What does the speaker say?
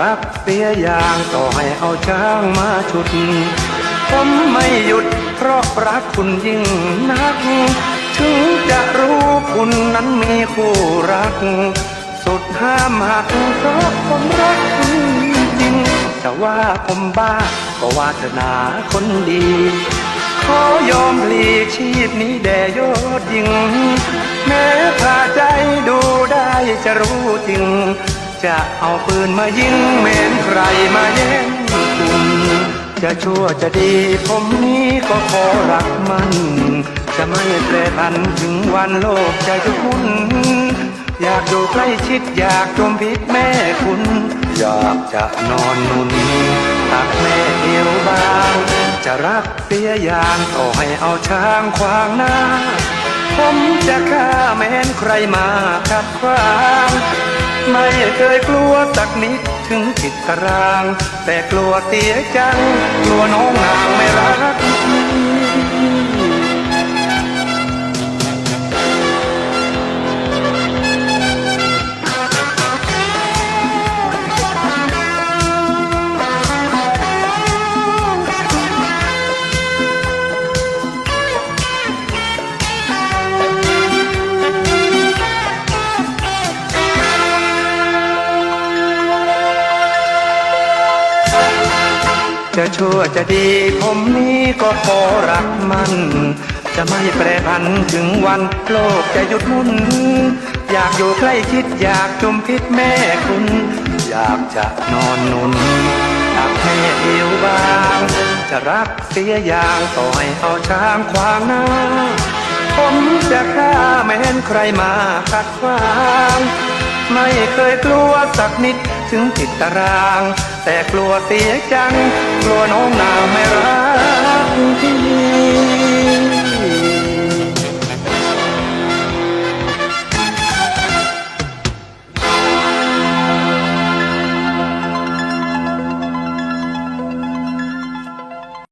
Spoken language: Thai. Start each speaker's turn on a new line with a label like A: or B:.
A: รักเสียอย่างต่อให้เอาช้างมาฉุด ผมไม่หยุดเพราะรักคุณยิ่งนัก ถึงจะรู้คุณนั้นมีคู่รัก สุดห้ามหักเพราะผมรักคุณจริงแต่ว่าผมบ้าก็วาสนาคนดี ขอยอมพลีชีพนี้แด่ยอดยิงแม้ถ้าใจดูได้จะรู้จริง จะเอาปืนมายิงเมนใครมาแย่งคุณจะชั่วจะดีผมนี้ก็ขอรักมัน จะไม่แปรผันถึงวันโลกจะหยุดหมุนอยากอยู่ใกล้ชิดอยากจมพิษแม่คุณ อยากจะนอนนุนตักแม่เดียวบาง จะรักเสียอย่างต่อให้เอาช้างขวางหน้า ผมจะฆ่าแม้นใครมาขัดขวาง เคยกลัวสักนิดถึงผิดตาราง แต่กลัวเสียจัง กลัวน้องนางไม่รัก จะชั่วจะดี ผมนี้ก็ขอรักมัน จะไม่แปรผันถึงวันโลกจะหยุดหมุน อยากอยู่ใกล้ชิดอยากจุมพิษแม่คุณ อยากจะนอนนุนตักให้เอวบาง จะรักเสียอย่างต่อให้เอาช้างขวางหน้า ผมจะฆ่าแม้นใครมาขัดขวาง ไม่เคยกลัวสักนิด ถึงติดตาราง แต่กลัวเสียจัง กลัวน้องนาไม่รัก